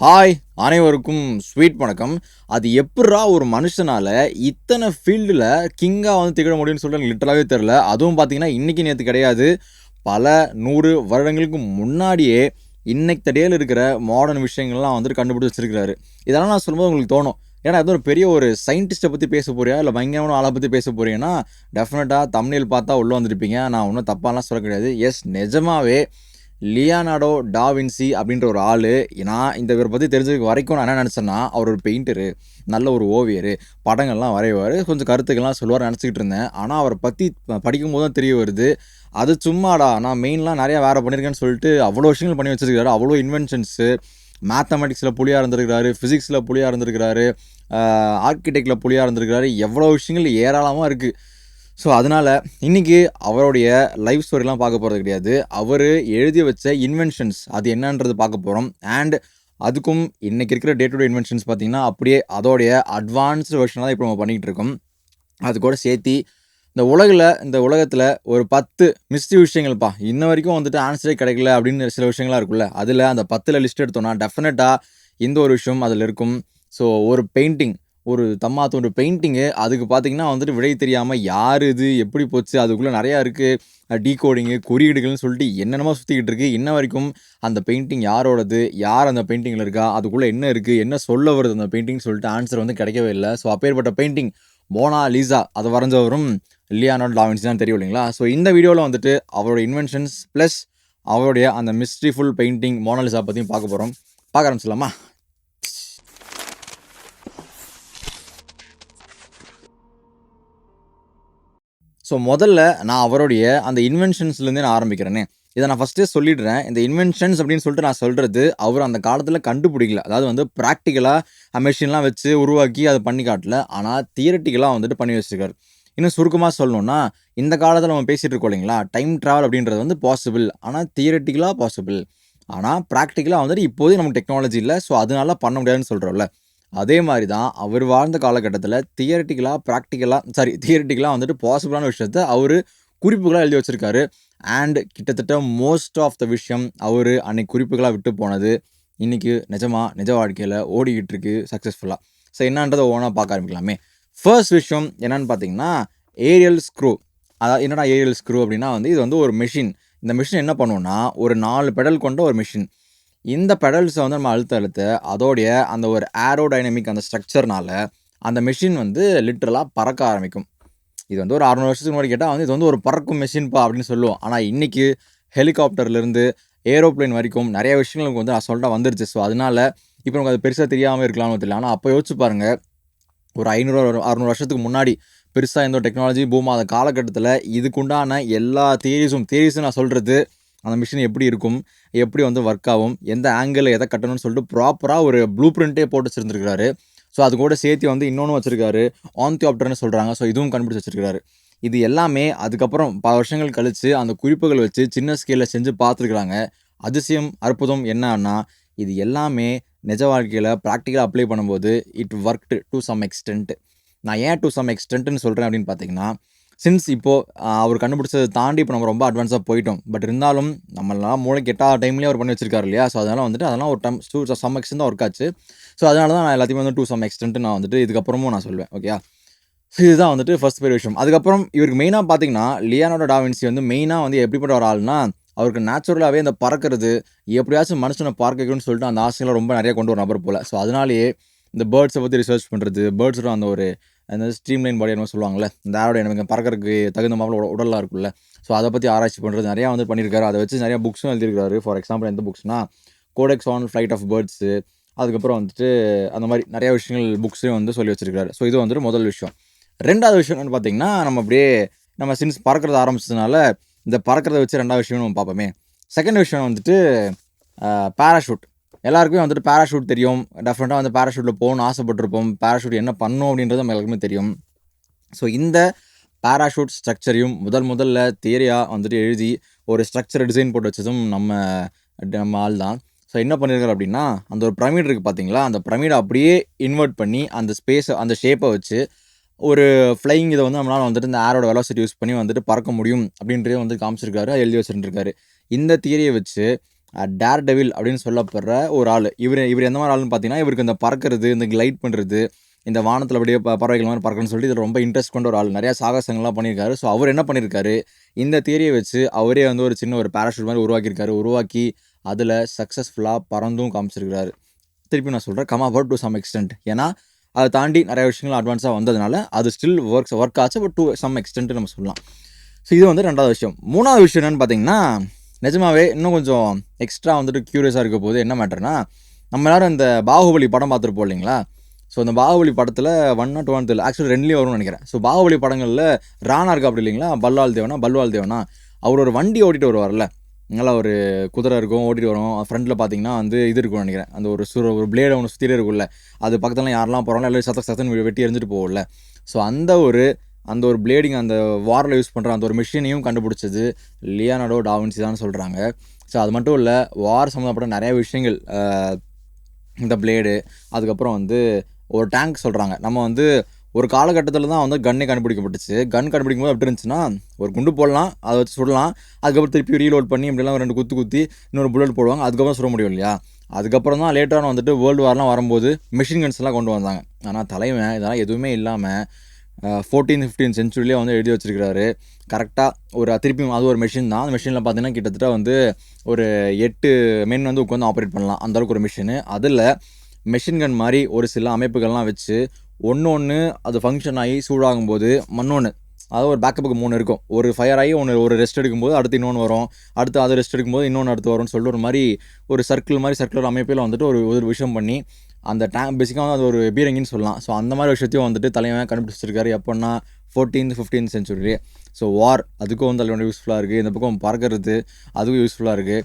Hi அனைவருக்கும் sweet வணக்கம். அது எப்படா ஒரு மனுஷனால் இத்தனை ஃபீல்டில் கிங்காக வந்து திகழ முடியும்னு சொல்லிட்டு எனக்கு லிட்டராகவே தெரில அதுவும் பார்த்தீங்கன்னா இன்றைக்கி நேற்று கிடையாது. பல நூறு வருடங்களுக்கு முன்னாடியே இன்னைக்கு தடையில் இருக்கிற மாடர்ன் விஷயங்கள்லாம் வந்துட்டு கண்டுபிடிச்சி வச்சிருக்கிறாரு. இதெல்லாம் நான் சொல்லும்போது உங்களுக்கு தோணும். ஏன்னா அது ஒரு பெரிய ஒரு சயின்டிஸ்ட்டை பற்றி பேச போறியா? இல்லை பயங்கரமான ஆளை பற்றி பேச போறீங்கன்னா டெஃபினட்டாக தமிழில் பார்த்தா உள்ளே வந்திருப்பீங்க. நான் ஒன்றும் தப்பாலாம் சொல்ல கிடையாது. எஸ் நிஜமாவே லியானாடோ டாவின்சி அப்படின்ற ஒரு ஆள். நான் இந்த இவரை பற்றி தெரிஞ்சதுக்கு வரைக்கும் நான் என்ன நினச்சேன்னா அவர் ஒரு பெயிண்டரு நல்ல ஒரு ஓவியர் படங்கள்லாம் வரைவார் கொஞ்சம் கருத்துக்கள்லாம் சொல்லுவார் நினச்சிக்கிட்டு இருந்தேன். ஆனால் அவரை பற்றி படிக்கும் போது தான் தெரிய வருது. அது சும்மாடா நான் மெயின்லாம் நிறையா வேறு பண்ணியிருக்கேன்னு சொல்லிட்டு அவ்வளோ விஷயங்கள் பண்ணி வச்சிருக்காரு அவ்வளோ இன்வென்ஷன்ஸு மேத்தமெட்டிக்ஸில் புலியாக இருந்திருக்கிறாரு ஃபிசிக்ஸில் புலியாக இருந்திருக்கிறாரு ஆர்கிடெக்டில் புலியாக இருந்திருக்கிறாரு. எவ்வளோ விஷயங்கள் ஏராளமாக இருக்குது ஸோ அதனால் இன்றைக்கி அவருடைய லைஃப் ஸ்டோரிலாம் பார்க்க போகிறது கிடையாது. அவர் எழுதி வச்ச இன்வென்ஷன்ஸ் அது என்னன்றது பார்க்க போகிறோம் அண்ட் அதுக்கும் இன்றைக்கி இருக்கிற டே டு டே இன்வென்ஷன்ஸ் பார்த்திங்கன்னா அப்படியே அதோடைய அட்வான்ஸ்டு வெர்ஷனாக தான் இப்போ நம்ம பண்ணிகிட்டு இருக்கோம். அது கூட சேர்த்தி இந்த உலகில் இந்த உலகத்தில் ஒரு பத்து மிஸ்டி விஷயங்கள்ப்பா. இன்ன வரைக்கும் வந்துட்டு ஆன்சரே கிடைக்கல அப்படின்னு சில விஷயங்களாக இருக்குல்ல அதில் அந்த பத்தில் லிஸ்ட் எடுத்தோம்னா டெஃபினட்டாக இந்த ஒரு விஷயம் அதில் இருக்கும். ஸோ ஒரு பெயிண்டிங் ஒரு தம்மா தோன்று பெயிண்டிங்கு அதுக்கு பார்த்தீங்கன்னா வந்துட்டு விடை தெரியாமல் யார் இது எப்படி போச்சு அதுக்குள்ளே நிறையா இருக்குது டீகோடிங்கு குறியீடுகள்னு சொல்லிட்டு என்னென்னமோ சுற்றிக்கிட்டு இருக்குது இன்ன வரைக்கும் அந்த பெயிண்டிங் யாரோடது யார் அந்த பெயிண்டிங்கில் இருக்கா அதுக்குள்ளே என்ன இருக்குது என்ன சொல்ல வருது அந்த பெயிண்டிங் சொல்லிட்டு ஆன்சர் வந்து கிடைக்கவே இல்லை. ஸோ அப்பேற்பட்ட பெயிண்டிங் மோனா லீசா அதை வரைஞ்சவரும் லியானோ டாவின்ஸ் தான் தெரியும் இல்லைங்களா? ஸோ இந்த வீடியோவில் வந்துட்டு அவரோட இன்வென்ஷன்ஸ் ப்ளஸ் அவருடைய அந்த மிஸ்ட்ரிஃபுல் பெயிண்டிங் மோனாலிசா பற்றியும் பார்க்க போகிறோம் பார்க்க ஆரம்பிச்சிடலாமா? ஸோ முதல்ல நான் அவருடைய அந்த இன்வென்ஷன்ஸ்லேருந்தே நான் ஆரம்பிக்கிறேனே. இதை நான் ஃபஸ்ட்டே சொல்லிடுறேன். இந்த இன்வென்ஷன்ஸ் அப்படின்னு சொல்லிட்டு நான் சொல்கிறது அவர் அந்த காலத்தில் கண்டுபிடிக்கல. அதாவது வந்து ப்ராக்டிக்கலாக மெஷின்லாம் வச்சு உருவாக்கி அதை பண்ணி காட்டல. ஆனால் தியரட்டிக்கலாக வந்துட்டு பண்ணி வச்சுருக்காரு. இன்னும் சுருக்கமாக சொல்லணும்னா இந்த காலத்தில் நம்ம பேசிகிட்டு இருக்கோம் இல்லைங்களா? டைம் ட்ராவல் அப்படின்றது வந்து பாசிபிள் ஆனால் தியரட்டிக்கலாக பாசிபிள் ஆனால் ப்ராக்டிக்கலாக வந்துட்டு இப்போதையும் நமக்கு டெக்னாலஜி இல்லை. ஸோ அதனால பண்ண முடியாதுன்னு சொல்கிறோம்ல அதே மாதிரி தான் அவர் வாழ்ந்த காலகட்டத்தில் தியரட்டிக்கலாக ப்ராக்டிக்கலாக சாரி தியரட்டிக்கலாக வந்துட்டு பாசிபிளான விஷயத்த அவர் குறிப்புகளாக எழுதி வச்சுருக்காரு. அண்ட் கிட்டத்தட்ட மோஸ்ட் ஆஃப் த விஷயம் அவர் அன்னைக்கு குறிப்புகளாக விட்டு போனது இன்றைக்கி நிஜமாக நிஜ வாழ்க்கையில் ஓடிக்கிட்டு இருக்கு சக்ஸஸ்ஃபுல்லாக ஸோ என்னன்றதை ஓனாக பார்க்க ஆரம்பிக்கலாமே. ஃபர்ஸ்ட் விஷயம் என்னன்னு பார்த்தீங்கன்னா ஏரியல் ஸ்க்ரூ அதாவது என்னடா ஏரியல் ஸ்க்ரூ அப்படின்னா வந்து இது வந்து ஒரு மிஷின் இந்த மிஷின் என்ன பண்ணுவோன்னா ஒரு நாலு பெடல் கொண்ட ஒரு மிஷின் இந்த பெடல்ஸை வந்து நம்ம அழுத்த அழுத்த அதோடைய அந்த ஒரு ஏரோடைனமிக் அந்த ஸ்ட்ரக்சர்னால அந்த மிஷின் வந்து லிட்ரலாக பறக்க ஆரம்பிக்கும். இது வந்து ஒரு அறுநூறு வருஷத்துக்கு முன்னாடி கேட்டால் வந்து இது வந்து ஒரு பறக்கும் மிஷின்ப்பா அப்படின்னு சொல்லுவோம். ஆனால் இன்றைக்கி ஹெலிகாப்டர்லேருந்து ஏரோப்ளைன் வரைக்கும் நிறைய விஷயங்களுக்கு வந்து அசால்ட்டாக வந்துருச்சு. ஸோ அதனால் இப்போ நமக்கு அது பெருசாக தெரியாமல் இருக்கலாம்னு தெரியல ஆனால் அப்போ யோசிச்சு பாருங்கள் ஒரு ஐநூறு அறுநூறு வருஷத்துக்கு முன்னாடி பெருசாக எந்த டெக்னாலஜி பூமா அந்த காலகட்டத்தில் இதுக்குண்டான எல்லா தியரிஸும் தியரிஸும் நான் சொல்கிறது அந்த மிஷின் எப்படி இருக்கும் எப்படி வந்து ஒர்க் ஆகும் எந்த ஆங்கிளில் எதை கட்டணும்னு சொல்லிட்டு ப்ராப்பராக ஒரு ப்ளூ பிரிண்ட்டே போட்டு வச்சுருந்துருக்காரு ஸோ அது கூட சேர்த்து வந்து இன்னொன்று வச்சுருக்காரு ஆன்தியாப்டர்னு சொல்கிறாங்க ஸோ இதுவும் கண்டுபிடிச்சி வச்சுருக்காரு இது எல்லாமே அதுக்கப்புறம் பல வருஷங்கள் கழித்து அந்த குறிப்புகள் வச்சு சின்ன ஸ்கேலில் செஞ்சு பார்த்துருக்குறாங்க. அதிசயம் அற்புதம் என்னன்னா இது எல்லாமே நிஜ வாழ்க்கையில் ப்ராக்டிக்கலாக அப்ளை பண்ணும்போது it worked to some extent நான் ஏன் டு சம் எக்ஸ்டென்ட்னு சொல்கிறேன் அப்படின்னு பார்த்தீங்கன்னா சின்ஸ் இப்போது அவர் கண்டுபிடிச்சதை தாண்டி இப்போ நம்ம ரொம்ப அட்வான்ஸாக போயிட்டோம். பட் இருந்தாலும் நம்மளாம் மூளை கெட்டா டைம்லேயே அவர் பண்ணி வச்சிருக்காரு இல்லையா? ஸோ அதனால் வந்துட்டு அதெல்லாம் ஒரு டம் டூ சம் எக்ஸ்டென்ட் தான் ஒர்க் ஆச்சு. ஸோ அதனால தான் நான் எல்லாத்தையுமே வந்து டூ சம் எக்ஸ்டென்ட் நான் வந்துட்டு இதுக்கப்புறமும் நான் சொல்லுவேன் ஓகே ஸோ இதுதான் வந்துட்டு ஃபஸ்ட் பெரிய விஷயம். அதுக்கப்புறம் இவருக்கு மெயினாக பார்த்தீங்கன்னா லியானோட டாவின்சி வந்து மெயினாக வந்து எப்படிப்பட்ட ஒரு ஆள்னா அவருக்கு நேச்சுரலாகவே இந்த பறக்கிறது எப்படியாச்சும் மனுஷனை பார்க்கணும்னு சொல்லிட்டு அந்த ஆசைகளை ரொம்ப நிறைய கொண்டு ஒரு நபர் போல். ஸோ அதனாலேயே இந்த பேர்ட்ஸை பற்றி ரிசர்ச் பண்ணுறது பேர்ட்ஸோட அந்த ஒரு அந்த ஸ்ட்ரீம் லைன் பாடி என்ன சொல்லுவாங்கள்ல இந்த ஆரோட எனக்கு பறக்கிறதுக்கு தகுந்த மாதிரி உடலாக இருக்குல்ல ஸோ அதை பற்றி ஆராய்ச்சி பண்ணுறது நிறையா வந்து பண்ணியிருக்காரு அதை வச்சு நிறையா புக்ஸும் எழுதியிருக்காரு ஃபார் எக்ஸாம்பிள் எந்த புக்ஸ்னால் codex on flight of birds அதுக்கப்புறம் வந்துட்டு அந்த மாதிரி நிறையா விஷயங்கள் புக்ஸையும் வந்து சொல்லி வச்சிருக்காரு ஸோ இது வந்துட்டு முதல் விஷயம். ரெண்டாவது விஷயம் என்னென்னு பார்த்தீங்கன்னா நம்ம அப்படியே நம்ம சின்ஸ் பறக்கிறது ஆரம்பிச்சதுனால இந்த பறக்கிறத வச்சு ரெண்டாவது விஷயம் நம்ம பார்ப்போமே. செகண்ட் விஷயம் வந்துட்டு பேராஷூட் எல்லாருக்குமே வந்துட்டு பேராஷூட் தெரியும். டெஃபினட்டாக வந்து பேராஷூட்டில் போகணும்னு ஆசைப்பட்டிருப்போம். பேராஷூட் என்ன பண்ணோம் அப்படின்றது நம்ம எல்லாருக்குமே தெரியும். ஸோ இந்த பேராஷூட் ஸ்ட்ரக்சரையும் முதல் முதல்ல தியரியாக வந்துட்டு எழுதி ஒரு ஸ்ட்ரக்சர் டிசைன் போட்டு வச்சதும் நம்ம நம்ம ஆள் தான் ஸோ என்ன பண்ணியிருக்காரு அப்படின்னா அந்த ஒரு பிரமிட் இருக்குது பார்த்தீங்களா அந்த பிரமிடை அப்படியே இன்வெர்ட் பண்ணி அந்த ஸ்பேஸை அந்த ஷேப்பை வச்சு ஒரு ஃப்ளைங் இதை வந்து நம்மளால் வந்துட்டு இந்த ஏரோட வெலாசிட்டி யூஸ் பண்ணி வந்துட்டு பறக்க முடியும் அப்படின்றதே வந்து காமிச்சிருக்காரு எழுதி வச்சுருந்துருக்காரு. இந்த தியரியை வச்சு டேர் டெவில் அப்படின்னு சொல்லப்படுற ஒரு ஆள். இவர் இவர் எந்த மாதிரி ஆளுன்னு பார்த்தீங்கன்னா இவருக்கு இந்த பறக்கிறது இந்த கிளைட் பண்ணுறது இந்த வானத்தில் அப்படியே பறவைகள் மாதிரி பறக்கணும்னு சொல்லிட்டு இதில் ரொம்ப இன்ட்ரெஸ்ட் கொண்ட ஒரு ஆள். நிறையா சாகசங்கள்லாம் பண்ணியிருக்காரு. ஸோ அவர் என்ன பண்ணியிருக்காரு? இந்த தியரியை வச்சு அவரே வந்து ஒரு சின்ன ஒரு பேராஷூட் மாதிரி உருவாக்கியிருக்காரு. உருவாக்கி அதில் சக்ஸஸ்ஃபுல்லாக பறந்தும் காமிச்சிருக்கிறாரு. திருப்பி நான் சொல்கிறேன் come about to some extent ஏன்னா அதை தாண்டி நிறைய விஷயங்கள் அட்வான்ஸாக வந்ததுனால அது ஸ்டில் ஒர்க்ஸ் ஒர்க் ஆச்சு பட் டு சம் எக்ஸ்டென்ட் நம்ம சொல்லலாம். ஸோ இது வந்து ரெண்டாவது விஷயம். மூணாவது விஷயம் என்னென்னு பார்த்தீங்கன்னா நிஜமாவே இன்னும் கொஞ்சம் எக்ஸ்ட்ரா வந்துட்டு க்யூரியஸாக இருக்க போது என்ன மேட்டர்னா நம்ம எல்லாரும் இந்த பாகுபலி படம் பார்த்துருப்போம் இல்லைங்களா? ஸோ இந்த பாகுபலி படத்தில் ஒன் நாட் ஒன் தெரியல ஆக்சுவலி ரெண்டுலேயும் வரும்னு நினைக்கிறேன். ஸோ பாகுபலி படங்களில் ராணா இருக்கா அப்படி இல்லைங்களா? பல்வால் தேவனா? பல்வால் தேவனா? அவர் ஒரு வண்டி ஓட்டிட்டு வருவார்ல. நல்லா ஒரு குதிரை இருக்கும் ஓட்டிட்டு வரும். ஃப்ரண்ட்டில் பார்த்தீங்கன்னா வந்து இது இருக்கும்னு நினைக்கிறேன். அந்த ஒரு சுர ஒரு பிளேடை ஒன்று சுற்றிட்டே இருக்கும்ல. அது பக்கத்தில் யாரெல்லாம் போகிறாங்களோ எல்லாரும் சத்த சத்தன் வெட்டி எரிஞ்சிட்டு போகல ஸோ அந்த ஒரு அந்த ஒரு பிளேடிங் அந்த வாரில் யூஸ் பண்ணுற அந்த ஒரு மிஷினையும் கண்டுபிடிச்சது. லியானடோ டாவின்சி தான் சொல்கிறாங்க ஸோ அது மட்டும் இல்லை வார் சம்மந்தப்பட்ட நிறைய விஷயங்கள் இந்த பிளேடு அதுக்கப்புறம் வந்து ஒரு டேங்க் சொல்கிறாங்க நம்ம வந்து ஒரு காலகட்டத்தில் தான் வந்து கன்னே கண்டுபிடிக்கப்பட்டுச்சு. கன் கண்டுபிடிக்கும் போது எப்படி இருந்துச்சுன்னா ஒரு குண்டு போடலாம் அதை வச்சு சுடலாம் அதுக்கப்புறம் திருப்பி ரீலோட் பண்ணி இப்படிலாம் ரெண்டு குத்து குத்தி இன்னொரு புல்லட் போடுவாங்க அதுக்கப்புறம் சுட முடியும் இல்லையா? அதுக்கப்புறம் தான் லேட்டரான வந்துட்டு வேர்ல்டு வார்லாம் வரும்போது மிஷின் கன்ஸ் எல்லாம் கொண்டு வந்தாங்க. ஆனால் தலைவன் இதெல்லாம் எதுவுமே இல்லாமல் ஃபோர்டீன் ஃபிஃப்டீன் சென்ச்சுரியிலே வந்து எழுதி வச்சிருக்கிறாரு. கரெக்டாக ஒரு திருப்பியும் அது ஒரு மிஷின் தான். அந்த மிஷினில் பார்த்தீங்கன்னா கிட்டத்தட்ட வந்து ஒரு எட்டு மென் வந்து உட்காந்து ஆப்ரேட் பண்ணலாம். அந்தளவுக்கு ஒரு மிஷினு அதில் மெஷின் கன் மாதிரி ஒரு சில அமைப்புகள்லாம் வச்சு ஒன்று ஒன்று அது ஃபங்க்ஷன் ஆகி சூடாகும் போது மண்ணொன்று அதாவது ஒரு பேக்கப்புக்கு மூணு இருக்கும். ஒரு ஃபயர் ஆகி ஒன்று ஒரு ரெஸ்ட் எடுக்கும்போது அடுத்து இன்னொன்று வரும். அடுத்து அது ரெஸ்ட் எடுக்கும்போது இன்னொன்று அடுத்து வரும்னு சொல்லிட்டு ஒரு மாதிரி ஒரு சர்க்கிள் மாதிரி சர்க்குலர் அமைப்பில் வந்துட்டு ஒரு ஒரு விஷயம் பண்ணி அந்த டேங்க் பேசிக்காக வந்து அது ஒரு பீரங்கின்னு சொல்லலாம். ஸோ அந்த மாதிரி விஷயத்தையும் வந்துட்டு தலைவன் கண்டுபிடிச்சிருக்காரு. எப்போன்னா fourteenth fifteen century so war அதுக்கும் வந்து தலைவன் யூஸ்ஃபுல்லாக இருக்குது இந்த பக்கம் பறக்கிறது அதுக்கும் யூஸ்ஃபுல்லாக இருக்குது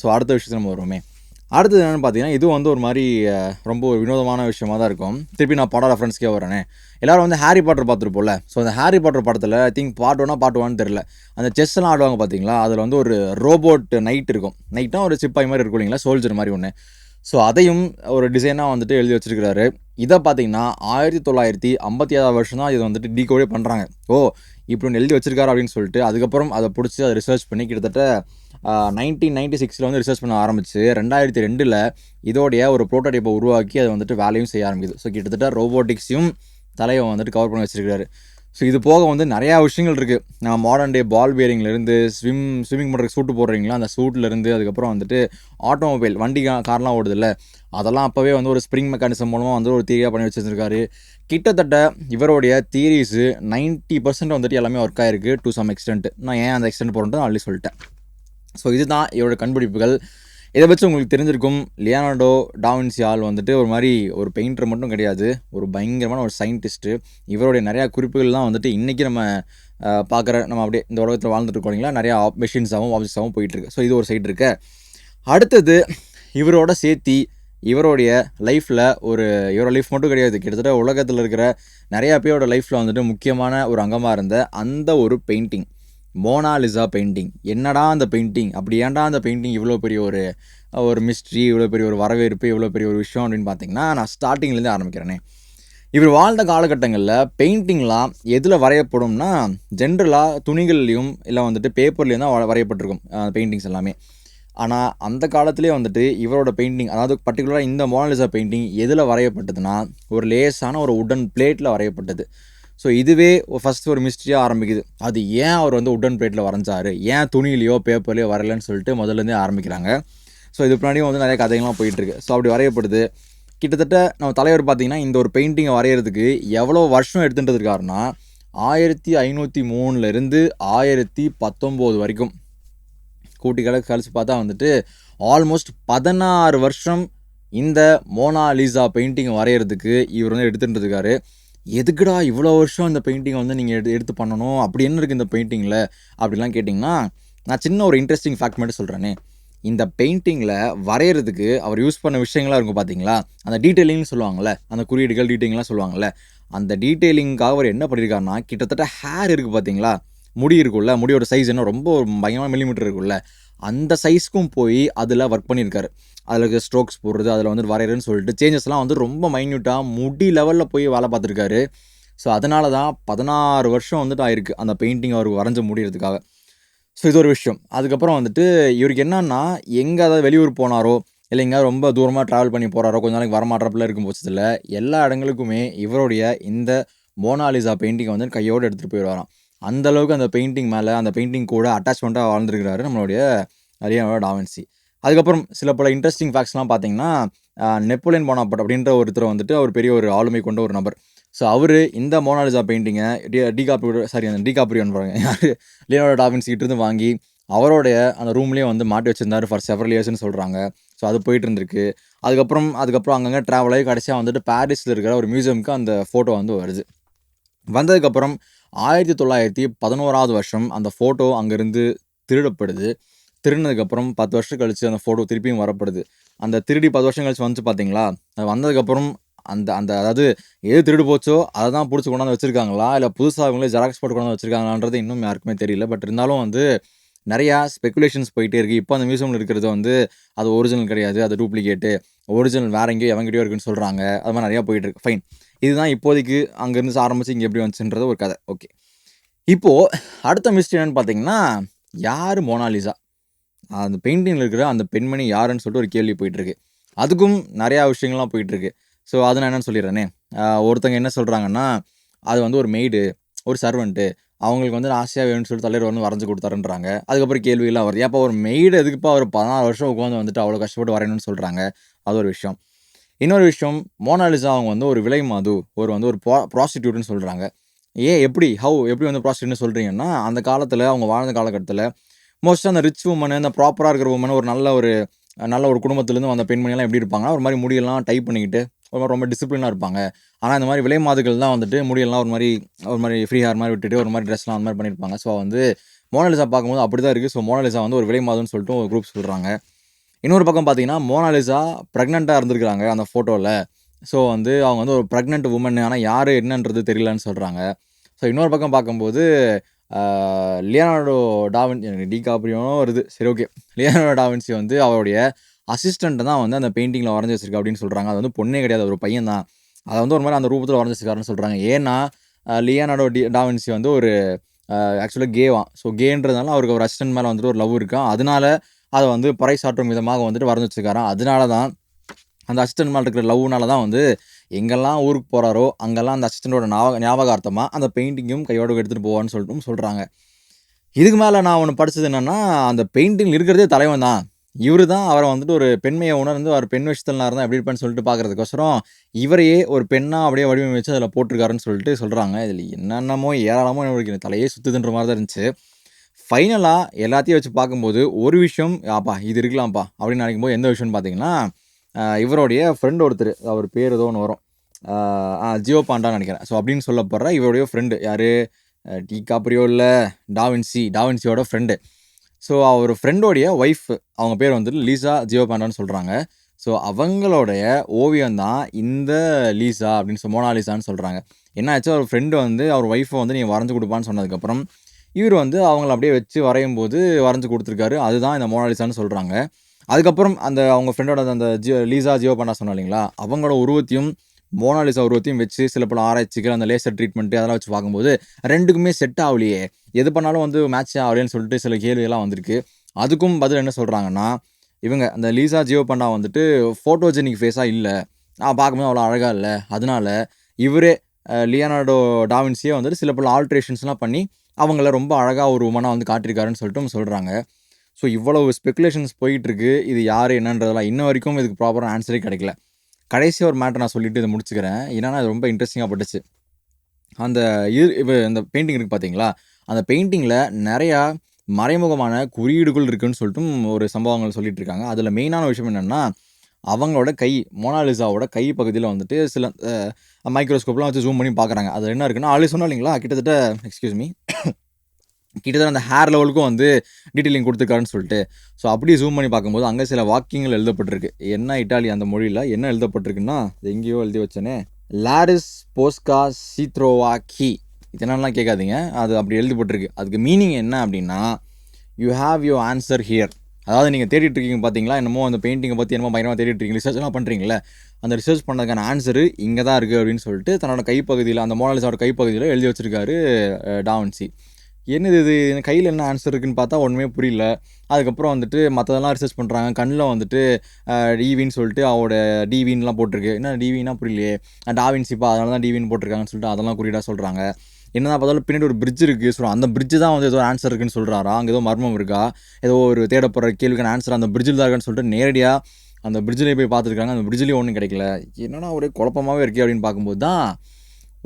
ஸோ அடுத்த விஷயத்தை நம்ம வருவோமே. அடுத்தது என்னென்னு பார்த்தீங்கன்னா இது வந்து ஒரு மாதிரி ரொம்ப ஒரு வினோதமான விஷயமா தான் இருக்கும். திருப்பி நான் படம் ரெஃபரன்ஸ்க்கே வரேனே. எல்லோரும் வந்து ஹாரி பாட்டர் பார்த்துருப்போம்ல. ஸோ அந்த ஹாரி பாட்டர் படத்தில் ஐ திங்க் பார்ட் ஒன்னா பார்ட் ஒன்னு தெரில அந்த செஸ்லாம் ஆடுவாங்க பார்த்தீங்களா? அதில் வந்து ஒரு ரோபோட் நைட் இருக்கும். நைட்னா ஒரு சிப்பாய் மாதிரி இருக்கும் இல்லைங்களா? சோல்ஜர் மாதிரி ஒன்று ஸோ அதையும் ஒரு டிசைனாக வந்துட்டு எழுதி வச்சிருக்கிறாரு. இதை பார்த்தீங்கன்னா ஆயிரத்தி தொள்ளாயிரத்தி ஐம்பத்தி ஏழாவது வருஷம் தான் இதை வந்துட்டு டீகோடே பண்ணுறாங்க ஓ இப்படி ஒன்று எழுதி வச்சிருக்காரு அப்படின்னு சொல்லிட்டு அதுக்கப்புறம் அதை பிடிச்சி அதை ரிசர்ச் பண்ணி கிட்டத்தட்ட நைன்டீன் நைன்டி சிக்ஸில் வந்து ரிசர்ச் பண்ண ஆரம்பிச்சு ரெண்டாயிரத்தி ரெண்டில் இதோடைய ஒரு ப்ரோட்டோடைப்பை உருவாக்கி அதை வந்துட்டு வேலையும் செய்ய ஆரம்பிக்குது. ஸோ கிட்டத்தட்ட ரோபோட்டிக்ஸையும் தலையை வந்துட்டு கவர் பண்ணி வச்சிருக்காரு ஸோ இது போக வந்து நிறையா விஷயங்கள் இருக்குது நான் மாடர்ன் டே பால் பியரிங்லேருந்து ஸ்விம் ஸ்விம்மிங் பண்ணுறதுக்கு சூட்டு போடுறீங்களா? அந்த சூட்லேருந்து அதுக்கப்புறம் வந்துட்டு ஆட்டோமொபைல் வண்டி கார்லாம் ஓடுதுல்ல அதெல்லாம் அப்போவே வந்து ஒரு ஸ்ப்ரிங் மெக்கானிசம் மூலமாக வந்து ஒரு தீரியாக பண்ணி வச்சிருக்காரு கிட்டத்தட்ட இவருடைய தியரிஸு நைன்ட்டி பர்சன்ட் வந்துட்டு எல்லாமே ஒர்க் ஆயிருக்கு டு சம் எக்ஸ்டென்ட் நான் ஏன் அந்த எக்ஸ்டென்ட் போகிறேன்ட்டு ஆல்ரெடி சொல்லிட்டேன். ஸோ இதுதான் இவரோட கண்டுபிடிப்புகள். இதை வச்சு உங்களுக்கு தெரிஞ்சிருக்கும். லியானார்டோ டாவின்சி ஆள் வந்துட்டு ஒரு மாதிரி ஒரு பெயிண்டர் மட்டும் கிடையாது. ஒரு பயங்கரமான ஒரு சயின்டிஸ்ட்டு. இவருடைய நிறையா குறிப்புகள்லாம் வந்துட்டு இன்றைக்கி நம்ம பார்க்குற நம்ம அப்படியே இந்த உலகத்தில் வாழ்ந்துட்டு இருக்கோம் இல்லைங்களா? நிறையா மெஷின்ஸாகவும் ஆப்ஜெக்ட்ஸாகவும் போயிட்டுருக்கு ஸோ இது ஒரு சைடு இருக்க. அடுத்தது இவரோட சேர்த்தி இவருடைய லைஃப்பில் ஒரு இவரோட லைஃப் மட்டும் கிடையாது. கிட்டத்தட்ட உலகத்தில் இருக்கிற நிறையா பேரோட லைஃப்பில் வந்துட்டு முக்கியமான ஒரு அங்கமாக இருந்த அந்த ஒரு பெயிண்டிங் மோனாலிசா பெயிண்டிங் என்னடா அந்த பெயிண்டிங் அப்படி ஏன்டா அந்த பெயிண்டிங் இவ்வளோ பெரிய ஒரு ஒரு மிஸ்ட்ரி இவ்வளோ பெரிய ஒரு வரவேற்பு இவ்வளோ பெரிய ஒரு விஷயம் அப்படின்னு பார்த்தீங்கன்னா நான் ஸ்டார்டிங்லேருந்து ஆரம்பிக்கிறேனே. இவர் வாழ்ந்த காலகட்டங்களில் பெயிண்டிங்லாம் எதில் வரையப்படும்னா ஜென்ரலாக துணிகள்லையும் இல்லை வந்துட்டு பேப்பர்லேயும் தான் வரையப்பட்டிருக்கும் பெயிண்டிங்ஸ் எல்லாமே. ஆனால் அந்த காலத்திலே வந்துட்டு இவரோட பெயிண்டிங் அதாவது பர்டிகுலராக இந்த மோனாலிசா பெயிண்டிங் எதில் வரையப்பட்டதுன்னா ஒரு லேசான ஒரு உடன் பிளேட்டில் வரையப்பட்டது. ஸோ இதுவே ஃபஸ்ட் ஒரு மிஸ்ட்ரியாக ஆரம்பிக்குது. அது ஏன் அவர் வந்து உடன் பிளேட்டில் வரைஞ்சாரு? ஏன் துணியிலையோ பேப்பர்லையோ வரலன்னு சொல்லிட்டு முதல்லேருந்தே ஆரம்பிக்கிறாங்க. ஸோ இது பின்னாடியும் வந்து நிறைய கதைகள்லாம் போயிட்டுருக்கு ஸோ அப்படி வரையப்படுது. கிட்டத்தட்ட நம்ம தலைவர் பார்த்தீங்கன்னா இந்த ஒரு பெயிண்டிங்கை வரைகிறதுக்கு எவ்வளோ வருஷம் எடுத்துகிட்டு இருக்காருன்னா ஆயிரத்தி ஐநூற்றி மூணுலேருந்து ஆயிரத்தி பத்தொம்போது வரைக்கும். கூட்டி கணக்கு கழிச்சு பார்த்தா வந்துட்டு ஆல்மோஸ்ட் பதினாறு வருஷம் இந்த மோனாலிசா பெயிண்டிங் வரைகிறதுக்கு இவர் வந்து எடுத்துகிட்டு இருக்காரு எதுக்குடா இவ்வளோ வருஷம் இந்த பெயிண்டிங்கை வந்து நீங்கள் எடுத்து எடுத்து பண்ணணும்? அப்படி என்ன இருக்குது இந்த பெயிண்டிங்கில் அப்படிலாம் கேட்டிங்கன்னா நான் சின்ன ஒரு இன்ட்ரெஸ்டிங் ஃபேக்ட் மட்டும் சொல்கிறேனே இந்த பெயிண்டிங்கில் வரைகிறதுக்கு அவர் யூஸ் பண்ண விஷயங்களாக இருக்கும் பார்த்தீங்களா அந்த டீட்டெயிலிங்னு சொல்லுவாங்கள்ல அந்த குறியீடுகள் டீட்டெயிலிங்லாம் சொல்லுவாங்கள்ல அந்த டீட்டெயிலிங்காக அவர் என்ன பண்ணியிருக்காருன்னா கிட்டத்தட்ட ஹேர் இருக்குது பார்த்தீங்களா முடி இருக்குல்ல முடியோட சைஸ் என்ன ரொம்ப ஒரு பயங்கரமான மில்லிமீட்டர் இருக்குல்ல அந்த சைஸ்க்கும் போய் அதில் ஒர்க் பண்ணியிருக்காரு. அதில் ஸ்ட்ரோக்ஸ் போடுறது அதில் வந்து வரைகிறேன்னு சொல்லிட்டு சேஞ்சஸ்லாம் வந்து ரொம்ப மைன்யூட்டாக முடி லெவலில் போய் வேலை பார்த்துருக்காரு. ஸோ அதனால தான் பதினாறு வருஷம் வந்துட்டு ஆயிருக்கு அந்த பெயிண்டிங் அவருக்கு வரைஞ்ச முடிகிறதுக்காக ஸோ இது ஒரு விஷயம். அதுக்கப்புறம் வந்துட்டு இவருக்கு என்னன்னா எங்கே அதாவது வெளியூர் போனாரோ இல்லை எங்கேயாவது ரொம்ப தூரமாக ட்ராவல் பண்ணி போகிறாரோ கொஞ்ச நாளைக்கு வரமாட்டப்பில் இருக்கும் பட்சத்தில் எல்லா இடங்களுக்குமே இவருடைய இந்த மோனாலிசா பெயிண்டிங்கை வந்து கையோடு எடுத்துகிட்டு போயிடுவாராம். அந்த அளவுக்கு அந்த பெயிண்டிங் மேலே அந்த பெயிண்டிங் கூட அட்டாச்மெண்ட்டாக வாழ்ந்துருக்கிறாரு நம்மளுடைய அரியானோட டாவன்சி அதுக்கப்புறம் சில பல இன்ட்ரெஸ்டிங் ஃபேக்ட்ஸ்லாம் பார்த்தீங்கன்னா நெப்போலியன் போனாப்பட் அப்படின்ற ஒருத்தர் வந்துட்டு அவர் பெரிய ஒரு ஆளுமை கொண்ட ஒரு நபர். ஸோ அவர் இந்த மோனாலிசா பெயிண்டிங்கை டி டிகாப்ரியோ சாரி அந்த டிகாப்ரியோன்னு பாருங்க யார்? லியோனார்டோ டாவின்சி கிட்டேருந்து வாங்கி அவருடைய அந்த ரூம்லேயே வந்து மாட்டி வச்சிருந்தாரு ஃபார் செவரல் இயர்ஸ்னு சொல்கிறாங்க ஸோ அது போயிட்டு இருந்திருக்கு. அதுக்கப்புறம் அதுக்கப்புறம் அங்கங்கே ட்ராவல் ஆகி கடைசியாக வந்துட்டு பாரிஸில் இருக்கிற ஒரு மியூசியமுக்கு அந்த ஃபோட்டோ வந்து வருது. வந்ததுக்கப்புறம் ஆயிரத்தி தொள்ளாயிரத்தி பதினோராவது வருஷம் அந்த ஃபோட்டோ அங்கேருந்து திருடப்படுது. திருடினதுக்கப்புறம் பத்து வருஷம் கழித்து அந்த ஃபோட்டோ திருப்பியும் வரப்படுது. அந்த திருடி பத்து வருஷம் கழிச்சு வந்துச்சு பார்த்தீங்களா அது வந்ததுக்கப்புறம் அந்த அந்த அதாவது எது திருடு போச்சோ அதை தான் பிடிச்சி கொண்டாந்து வச்சுருக்காங்களா? இல்லை புதுசாக அவங்களே ஜெராக்ஸ் போட்டு கொண்டாந்து வச்சுருக்காங்களான்றது இன்னும் யாருக்குமே தெரியல. பட் இருந்தாலும் வந்து நிறையா ஸ்பெகுலேஷன்ஸ் போயிட்டே இருக்குது இப்போ அந்த மியூசியமில் இருக்கிறது வந்து அது ஒரிஜினல் கிடையாது. அது டூப்ளிகேட்டு ஒரிஜினல் வேற எங்கேயோ எவங்கிட்டயோ இருக்குன்னு சொல்கிறாங்க அது மாதிரி நிறையா போயிட்டு இருக்கு. ஃபைன் இதுதான் இப்போதைக்கு அங்கேருந்து ஆரம்பித்து இங்கே எப்படி வந்துச்சுன்றது ஒரு கதை. ஓகே இப்போது அடுத்த மிஸ்ட்ரி என்னன்னு பார்த்தீங்கன்னா யார் மோனாலிசா அந்த பெயிண்டிங்கில் இருக்கிற அந்த பெண்மணி யாருன்னு சொல்லிட்டு ஒரு கேள்வி போயிட்டுருக்கு அதுக்கும் நிறையா விஷயங்கள்லாம் போயிட்டுருக்கு ஸோ அது நான் என்னென்னு சொல்லிடுறேனே. ஒருத்தங்க என்ன சொல்கிறாங்கன்னா அது வந்து ஒரு மெய்டு ஒரு சர்வெண்ட்டு அவங்களுக்கு வந்து ஆசையாக வேணும்னு சொல்லிட்டு தலைவர் வந்து வரைஞ்சு கொடுத்தாருன்றாங்க. அதுக்கப்புறம் கேள்விகள்லாம் வருது. அப்போ ஒரு மெய்டு எதுக்குப்பா ஒரு பதினாறு வருஷம் உட்காந்து வந்துட்டு அவ்வளோ கஷ்டப்பட்டு வரையணும்னு சொல்கிறாங்க அது ஒரு விஷயம். இன்னொரு விஷயம் மோனாலிசா அவங்க வந்து ஒரு விலை மாது ஒரு வந்து ஒரு ப்ராஸ்டிடியூட்னு சொல்கிறாங்க ஏன் எப்படி ஹவு எப்படி வந்து ப்ராஸ்டியூட்னு சொல்கிறீங்கன்னா அந்த காலத்தில் அவங்க வாழ்ந்த காலகட்டத்தில் மோஸ்ட்டாக அந்த ரிச் உமனு அந்த ப்ராப்பராக இருக்கிற உமனு ஒரு நல்ல ஒரு நல்ல ஒரு குடும்பத்துலேருந்து வந்த பெண்மணியெல்லாம் எப்படி இருப்பாங்க ஒரு மாதிரி முடியெல்லாம் டைப் பண்ணிக்கிட்டு ஒரு மாதிரி ரொம்ப டிசிப்ளினாக இருப்பாங்க. ஆனால் இந்த மாதிரி விலை மாதுகள் தான் வந்துட்டு முடியெல்லாம் ஒரு மாதிரி ஒரு மாதிரி ஃப்ரீ ஹேர் மாதிரி விட்டுட்டு ஒரு மாதிரி ட்ரெஸ்லாம் அந்த மாதிரி பண்ணியிருப்பாங்க. ஸோ வந்து மோனாலிசா பார்க்கும்போது அப்படி தான் இருக்குது ஸோ மோனாலிசா வந்து ஒரு விலை மாதுன்னு சொல்லிட்டு ஒரு குரூப் சொல்கிறாங்க இன்னொரு பக்கம் பார்த்தீங்கன்னா மோனாலிசா ப்ரெக்னெண்ட்டாக இருந்திருக்கிறாங்க அந்த ஃபோட்டோவில் ஸோ வந்து அவங்க வந்து ஒரு ப்ரெக்னென்ட் உமன் ஆனால் யார் என்னன்றது தெரியலன்னு சொல்கிறாங்க ஸோ இன்னொரு பக்கம் பார்க்கும்போது லியனார்டோ டாவின் டி காப்ரியோனும் வருது. சரி ஓகே லியனார்டோ டாவின்சி வந்து அவருடைய அசிஸ்டண்ட்டை தான் வந்து அந்த பெயிண்டிங்கில் வரைஞ்சி வச்சிருக்கா அப்படின்னு சொல்கிறாங்க அது வந்து பொண்ணே கிடையாது ஒரு பையன் தான் அதை வந்து ஒரு மாதிரி அந்த ரூபத்தில் வரைஞ்சி வச்சிருக்காருன்னு சொல்கிறாங்க ஏன்னா லியனார்டோ லியோனார்டோ டி டாவின்சி வந்து ஒரு ஆக்சுவலாக கேவான் ஸோ கேன்றதுனால அவருக்கு ஒரு அசிஸ்டன்ட் மேலே வந்துட்டு ஒரு லவ் இருக்கான் அதனால அதை வந்து பறைசாற்றும் விதமாக வந்துட்டு வரைஞ்சி வச்சிருக்காராம் அதனால தான் அந்த அசிஸ்டன்ட் மேலே இருக்கிற லவ்னால தான் வந்து எங்கெல்லாம் ஊருக்கு போகிறாரோ அங்கெல்லாம் அந்த அசிஸ்டண்ட்டோட ஞாபக ஞாபகார்த்தமாக அந்த பெயிண்டிங்கும் கையோடு எடுத்துகிட்டு போவான்னு சொல்லிட்டு சொல்கிறாங்க இதுக்கு மேலே நான் ஒன்று படிச்சது என்னென்னா அந்த பெயிண்டிங் இருக்கிறதே தலைவன் தான். இவர் தான் அவரை வந்துட்டு ஒரு பெண்மையை உணர்ந்து அவர் பெண் விஷயத்தில் இருந்தால் எப்படி இருப்பேன்னு சொல்லிட்டு பார்க்குறதுக்கோசரம் இவரையே ஒரு பெண்ணாக அப்படியே வடிவமைச்சு அதில் போட்டிருக்காருன்னு சொல்லிட்டு சொல்கிறாங்க இதில் என்னென்னமோ ஏராளமோ எனக்கு தலையே சுற்றுதுன்ற மாதிரி தான் இருந்துச்சு. ஃபைனலாக எல்லாத்தையும் வச்சு பார்க்கும்போது ஒரு விஷயம் ஆப்பா இது இருக்கலாம்ப்பா. அப்படின்னு நினைக்கும் போது எந்த விஷயம்னு பார்த்தீங்கன்னா இவருடைய ஃப்ரெண்ட் ஒருத்தர் அவர் பேர் ஏதோ ஒன்று வரும். ஜியோ பாண்டான்னு நினைக்கிறேன். ஸோ அப்படின்னு சொல்ல போகிற இவருடைய ஃப்ரெண்டு யார்? டி காப்ரியோ இல்லை டாவின்சி டாவின்சியோட ஃப்ரெண்டு ஸோ அவர் ஃப்ரெண்டோடைய ஒய்ஃப் அவங்க பேர் வந்துட்டு லீசா ஜியோ பாண்டான்னு சொல்கிறாங்க ஸோ அவங்களுடைய ஓவியம் தான் இந்த லீசா அப்படின்னு சொல்லி மோனாலிசான்னு சொல்கிறாங்க என்னாச்சு? அவர் ஃப்ரெண்டு வந்து அவர் ஒய்ஃபை வந்து நீ வரைஞ்சு கொடுப்பான்னு சொன்னதுக்கப்புறம் இவர் வந்து அவங்கள அப்படியே வச்சு வரையும் போது வரைஞ்சி கொடுத்துருக்காரு. அதுதான் இந்த மோனாலிசான்னு சொல்கிறாங்க அதுக்கப்புறம் அந்த அவங்க ஃப்ரெண்டோட அந்த ஜியோ லீசா ஜியோ பண்ணா சொன்னா இல்லைங்களா? அவங்களோட உருவத்தையும் மோனாலிசா உருவத்தையும் வச்சு சில பல ஆராய்ச்சிகள் அந்த லேசர் ட்ரீட்மெண்ட்டு அதெல்லாம் வச்சு பார்க்கும்போது ரெண்டுக்குமே செட் ஆகலையே. எது பண்ணாலும் வந்து மேட்ச் ஆகலையேன்னு சொல்லிட்டு சில கேள்வியெல்லாம் வந்திருக்கு. அதுக்கும் பதில் என்ன சொல்கிறாங்கன்னா இவங்க அந்த லீசா ஜியோ பண்ணா வந்துட்டு ஃபோட்டோஜெனிக் ஃபேஸாக இல்லை. நான் பார்க்கும்போது அவ்வளோ அழகாக இல்லை. அதனால இவரே லியனார்டோ லியோனார்டோ வந்துட்டு சில பல ஆல்ட்ரேஷன்ஸ்லாம் பண்ணி அவங்கள ரொம்ப அழகாக ஒரு உமனாக வந்து காட்டியிருக்காருன்னு சொல்லிட்டு சொல்கிறாங்க ஸோ இவ்வளவு ஸ்பெகுலேஷன்ஸ் போயிட்டுருக்கு. இது யார் என்னன்றதெல்லாம் இன்ன வரைக்கும் இதுக்கு ப்ராப்பராக ஆன்சரே கிடைக்கல. கடைசி ஒரு மேட்டர் நான் சொல்லிவிட்டு இதை முடிச்சுக்கிறேன். என்னென்னா அது ரொம்ப இன்ட்ரெஸ்டிங்காக பட்டுச்சு. அந்த இது இப்போ இந்த பெயிண்டிங் இருக்குது பார்த்தீங்களா அந்த பெயிண்டிங்கில் நிறையா மறைமுகமான குறியீடுகள் இருக்குதுன்னு சொல்லிட்டு ஒரு சம்பவங்கள் சொல்லிட்டு இருக்காங்க. அதில் மெயினான விஷயம் என்னென்னா அவங்களோட கை மோனாலிசாவோட கை பகுதியில் வந்துட்டு சில மைக்ரோஸ்கோப்லாம் வச்சு ஜூம் பண்ணி பார்க்குறாங்க. அது என்ன இருக்குன்னா ஆளே சொன்னா இல்லைங்களா கிட்டத்தட்ட எக்ஸ்கியூஸ் மீ கிட்டத்தட்ட அந்த ஹேர் லெவலுக்கும் வந்து டீட்டெயிலிங் கொடுத்துருக்காருன்னு சொல்லிட்டு. ஸோ அப்படியே ஜூம் பண்ணி பார்க்கும்போது அங்கே சில வாக்கியங்கள் எழுதப்பட்டிருக்கு. என்ன இட்டாலி அந்த மொழியில் என்ன எழுதப்பட்டிருக்குன்னா எங்கேயோ எழுதி வச்சேனே லாரிஸ் போஸ்கா சீத்ரோவா கி இது கேட்காதீங்க. அது அப்படி எழுதப்பட்டிருக்கு அதுக்கு மீனிங் என்ன அப்படின்னா you have you answer here அதாவது நீங்கள் தேடிட்டு இருக்கீங்க பார்த்தீங்களா என்னமோ அந்த பெயிண்டிங்கை பற்றி என்னமோ பயங்கரமாக தேடிட்டு இருக்கீங்க ரிசர்ச்லாம் பண்ணுறீங்களே அந்த ரிசர்ச் பண்ணதுக்கான ஆன்சரு இங்கே தான் இருக்குது அப்படின்னு சொல்லிட்டு தன்னோட கைப்பகுதியில் அந்த மோனாலிசாவோட கைப்பகுதியில் எழுதி வச்சிருக்காரு டாவன்சி என்னது இது? என் கையில் என்ன ஆன்சர் இருக்குன்னு பார்த்தா ஒன்றுமே புரியல. அதுக்கப்புறம் வந்துட்டு மற்றதெல்லாம் ரிசர்ச் பண்ணுறாங்க கண்ணில் வந்துட்டு டிவின்னு சொல்லிட்டு அவரோட டிவின்லாம் போட்டிருக்கு. என்ன டிவின்னா புரியலையே. டாவின்சிப்பா அதனால தான் டிவின்னு போட்டிருக்காங்கன்னு சொல்லிட்டு அதெல்லாம் குறியீடாக சொல்கிறாங்க என்னதான் பார்த்தாலும் பின்னாடி ஒரு பிரிட்ஜ் இருக்குது ஸோ அந்த பிரிட்ஜ் தான் வந்து ஏதோ ஆன்சர் இருக்குன்னு சொல்கிறாரா அங்கே ஏதோ மர்மம் இருக்கா? ஏதோ ஒரு தேடப்படுற கேள்விக்கான ஆன்சர் அந்த பிரிட்ஜில் தான் இருக்கான்னு சொல்லிட்டு நேரடியாக அந்த பிரிட்ஜிலே போய் பார்த்துருக்காங்க. அந்த பிரிட்ஜ்லேயும் ஒன்றும் கிடைக்கல. என்னன்னா ஒரே குழப்பமாகவே இருக்கே அப்படின்னு பார்க்கும்போது தான்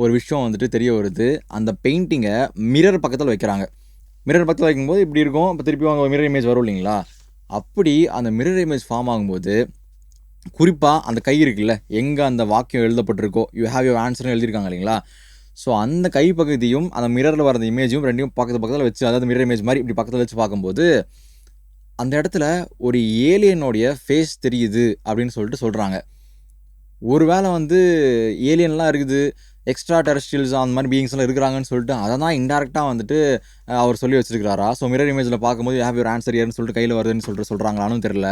ஒரு விஷயம் வந்துட்டு தெரிய வருது. அந்த பெயிண்டிங்கை மிரர் பக்கத்தில் வைக்கிறாங்க. மிரர் பக்கத்தில் வைக்கும்போது இப்படி இருக்கும். இப்போ திருப்பி அவங்க மிரர் இமேஜ் வரும் இல்லைங்களா? அப்படி அந்த மிரர் இமேஜ் ஃபார்ம் ஆகும்போது குறிப்பாக அந்த கை இருக்குல்ல எங்கே அந்த வாக்கியம் எழுதப்பட்டிருக்கோ யூ ஹாவ் யூ ஆன்சர்னு எழுதியிருக்காங்க இல்லைங்களா? ஸோ அந்த கை பகுதியும் அந்த மிரரில் வர அந்த இமேஜும் ரெண்டையும் பக்கத்து பக்கத்தில் வச்சு அதாவது மிரர் இமேஜ் மாதிரி இப்படி பக்கத்தில் வச்சு பார்க்கும்போது அந்த இடத்துல ஒரு ஏலியனுடைய ஃபேஸ் தெரியுது அப்படின்னு சொல்லிட்டு சொல்கிறாங்க ஒருவேளை வந்து ஏலியன்லாம் இருக்குது. எக்ஸ்ட்ரா டெரஸ்ட்ரியல்ஸ் அந்த மாதிரி பீயிங்ஸ்லாம் இருக்கிறாங்கன்னு சொல்லிட்டு அதை தான் இன்டெரக்டாக வந்துட்டு அவர் சொல்லி வச்சிருக்காரா ஸோ மிரர் இமேஜில் பார்க்கும்போது ஹேவ் யூர் ஆன்சர் ஏர்னு சொல்லிட்டு கையில் வருதுன்னு சொல்லிட்டு சொல்கிறாங்களான்னு தெரியல.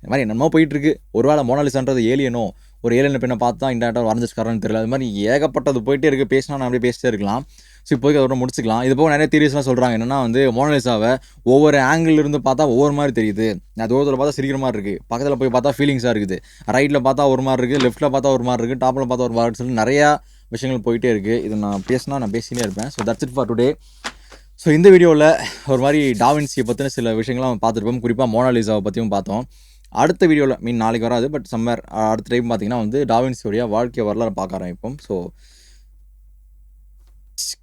இந்த மாதிரி என்னமோ போயிட்டுருக்கு. ஒரு வேளை மோனாலிசான்றது ஏலியனோ ஒரு ஏலியன் பெண்ணை பார்த்து தான் இன்டெரக்டாக வரைஞ்சிருக்காருன்னு தெரியல. அது மாதிரி ஏகப்பட்டது போயிட்டே இருக்குது பேசினா நான் அப்படியே பேசிட்டே இருக்கலாம். ஸோ இப்போதைக்கு அதோட முடிச்சுக்கலாம். இது போக நிறைய தீரியஸ்லாம் சொல்கிறாங்க என்னென்னா வந்து மோனலிசாவை ஒவ்வொரு ஆங்கிள் இருந்து பார்த்தா ஒவ்வொரு மாதிரி தெரியுது. நான் தூரத்தில் பார்த்தா சிரிக்கிற மாதிரி இருக்குது பக்கத்தில் போய் பார்த்தா ஃபீலிங்ஸாக இருக்குது. ரைட்டில் பார்த்தா ஒரு மாதிரி இருக்குது லெஃப்ட்டில் பார்த்தா ஒரு மாதிரி இருக்குது டாப்பில் பார்த்தா ஒரு மாதிரி இருக்குன்னு சொல்லி நிறையா விஷயங்கள் போயிட்டே இருக்குது இது நான் பேசினா நான் பேசினே இருப்பேன். So that's it for today so இந்த வீடியோவில் ஒரு மாதிரி டாவின்சியை பற்றின சில விஷயங்கள்லாம் பார்த்துருப்போம். குறிப்பாக மோனாலிசாவை பற்றியும் பார்த்தோம். அடுத்த வீடியோவில் மீன் நாளைக்கு வராது பட் சம்மர் அடுத்த டைம் பார்த்தீங்கன்னா வந்து டாவின்சியோடைய வாழ்க்கை வரலாறு பார்க்க ஆரம்பிப்போம். ஸோ